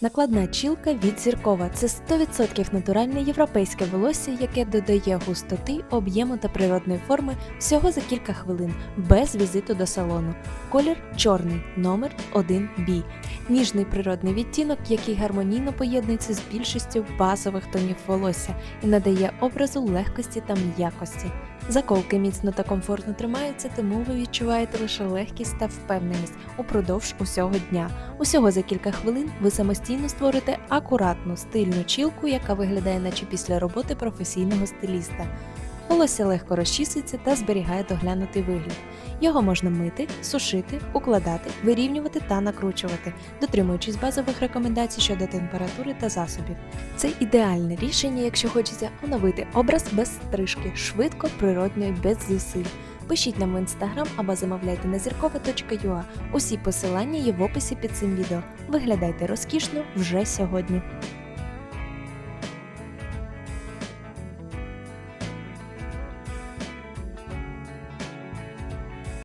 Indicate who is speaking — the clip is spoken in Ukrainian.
Speaker 1: Накладна чілка від зіркова це 100% натуральне європейське волосся, яке додає густоти, об'єму та природної форми всього за кілька хвилин, без візиту до салону. Колір чорний, номер 1B. Ніжний природний відтінок, який гармонійно поєднується з більшістю базових тонів волосся і надає образу легкості та м'якості. Заколки міцно та комфортно тримаються, тому ви відчуваєте лише легкість та впевненість упродовж усього дня. Усього за кілька хвилин ви самостійно створите акуратну стильну чілку, яка виглядає наче після роботи професійного стиліста. Волосся легко розчісується та зберігає доглянутий вигляд. Його можна мити, сушити, укладати, вирівнювати та накручувати, дотримуючись базових рекомендацій щодо температури та засобів. Це ідеальне рішення, якщо хочеться оновити образ без стрижки, швидко, природньо і без зусиль. Пишіть нам в інстаграм або замовляйте на зіркова.ua. Усі посилання є в описі під цим відео. Виглядайте розкішно вже сьогодні.